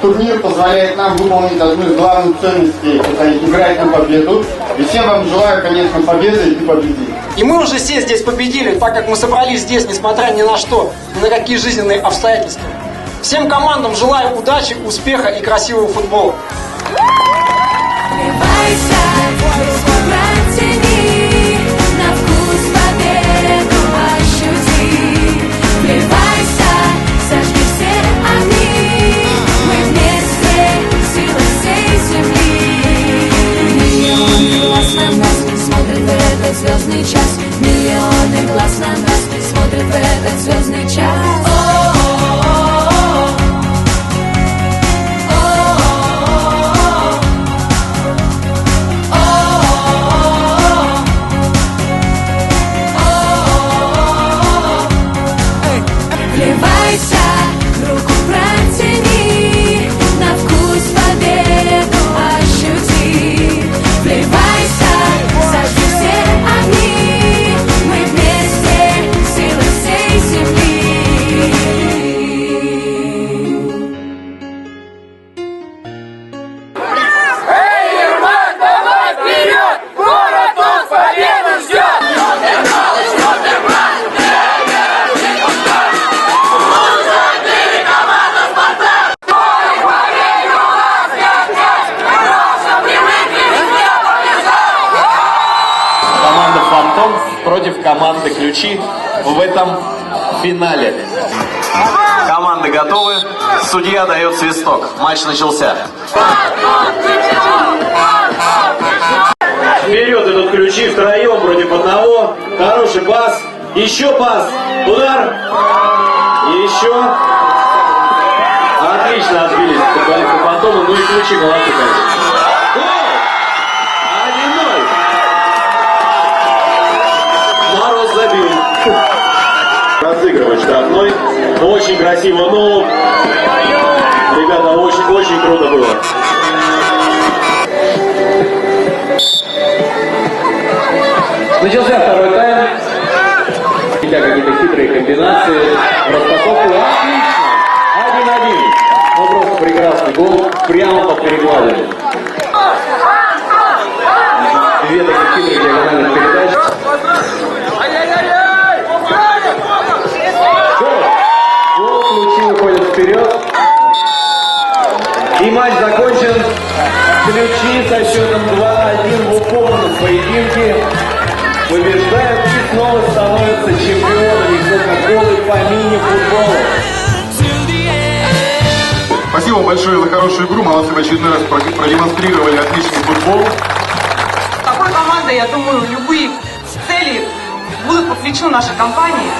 турнир позволяет нам выполнить одну из главных ценностей, это играть на победу. И всем вам желаю, конечно, победы и победить. И мы уже все здесь победили, так как мы собрались здесь, несмотря ни на что, ни на какие жизненные обстоятельства. Всем командам желаю удачи, успеха и красивого футбола. Смотрят в этот звездный час, миллионы глаз на нас смотрят в этот звездный час. «Фантом» против команды «Ключи» в этом финале. Команды готовы. Судья дает свисток. Матч начался. Вперед идут ключи втроем против одного. Хороший пас. Еще пас. Удар. Еще. Отлично отбились Фантома. Ну и ключи молодцы, конечно. Разыгрывать штрафной. Очень красиво. Ну, ребята, очень-очень круто было. Начался второй тайм. Хотя какие-то хитрые комбинации. Распасовку. Отлично. Один-один. Ну просто прекрасный гол. Прямо под перекладами. Две таких хитрых диагональных передач. Матч закончен. Ключи со счетом 2-1 в упорном поединке побеждают и снова становятся чемпионами Кока-Колы по мини-футболу. Спасибо вам большое за хорошую игру. Молодцы в очередной раз проде- продемонстрировали отличный футбол. С такой командой, я думаю, любые цели будут по плечу нашей компании.